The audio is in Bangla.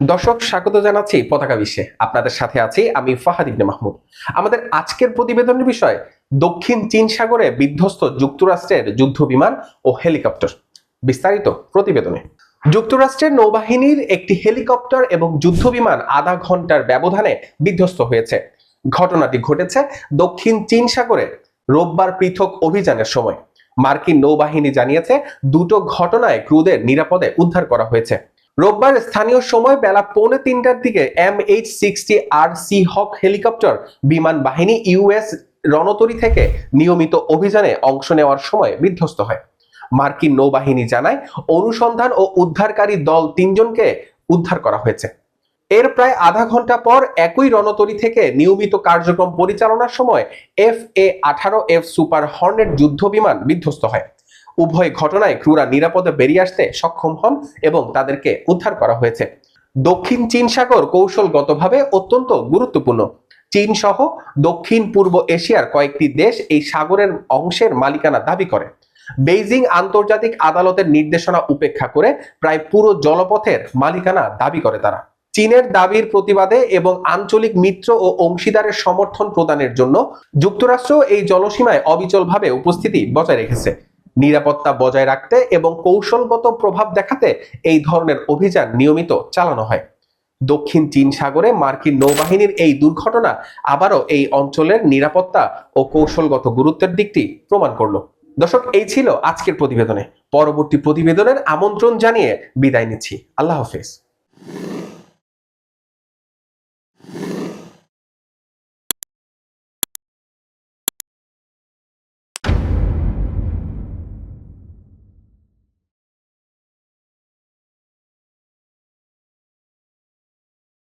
দর্শক, স্বাগত জানাচ্ছি পতাকা বিশ্বে। আপনাদের সাথে আছি আমি ফাহাদ ইবনে মাহমুদ। আমাদের আজকের প্রতিবেদনের বিষয়, দক্ষিণ চীন সাগরে বিধ্বস্ত যুক্তরাষ্ট্রের যুদ্ধ বিমান ও হেলিকপ্টার। বিস্তারিত প্রতিবেদনে। যুক্তরাষ্ট্রের নৌবাহিনীর একটি হেলিকপ্টার এবং যুদ্ধ বিমান আধা ঘণ্টার ব্যবধানে বিধ্বস্ত হয়েছে। ঘটনাটি ঘটেছে দক্ষিণ চীন সাগরে রোববার পৃথক অভিযানের সময়। মার্কিন নৌবাহিনী জানিয়েছে, দুটো ঘটনায় ক্রুদের নিরাপদে উদ্ধার করা হয়েছে। রোববার স্থানীয় সময় বেলা পৌনে তিনটার দিকে M H sixty R seahawk helicopter বিমান বাহিনী ইউএস রণতরী থেকে নিয়মিত অভিযানে অংশ নেওয়ার সময় বিধ্বস্ত হয়। মার্কিন নৌবাহিনী জানায়, অনুসন্ধান ও উদ্ধারকারী দল তিনজনকে উদ্ধার করা হয়েছে। এর প্রায় আধা ঘণ্টা পর একই রণতরী থেকে নিয়মিত কার্যক্রম পরিচালনার সময় এফ এ আঠারো এফ সুপার হর্নেট যুদ্ধ বিমান বিধ্বস্ত হয়। উভয় ঘটনায় ক্রুরা নিরাপদে বেরিয়ে আসতে সক্ষম হন এবং তাদেরকে উদ্ধার করা হয়েছে। দক্ষিণ চীন সাগর কৌশলগতভাবে অত্যন্ত গুরুত্বপূর্ণ। চীন সহ দক্ষিণ পূর্ব এশিয়ার কয়েকটি দেশ এই সাগরের অংশের মালিকানা দাবি করে। বেইজিং আন্তর্জাতিক আদালতের নির্দেশনা উপেক্ষা করে প্রায় পুরো জলপথের মালিকানা দাবি করে তারা। চীনের দাবির প্রতিবাদে এবং আঞ্চলিক মিত্র ও অংশীদারের সমর্থন প্রদানের জন্য যুক্তরাষ্ট্র এই জলসীমায় অবিচলভাবে উপস্থিতি বজায় রেখেছে। নিরাপত্তা বজায় রাখতে এবং কৌশলগত প্রভাব দেখাতে এই ধরনের অভিযান নিয়মিত চালানো হয়। দক্ষিণ চীন সাগরে মার্কিন নৌবাহিনীর এই দুর্ঘটনা আবারও এই অঞ্চলের নিরাপত্তা ও কৌশলগত গুরুত্বের দিকটি প্রমাণ করল। দর্শক, এই ছিল আজকের প্রতিবেদনে। পরবর্তী প্রতিবেদনের আমন্ত্রণ জানিয়ে বিদায় নিচ্ছি। আল্লাহ হাফেজ।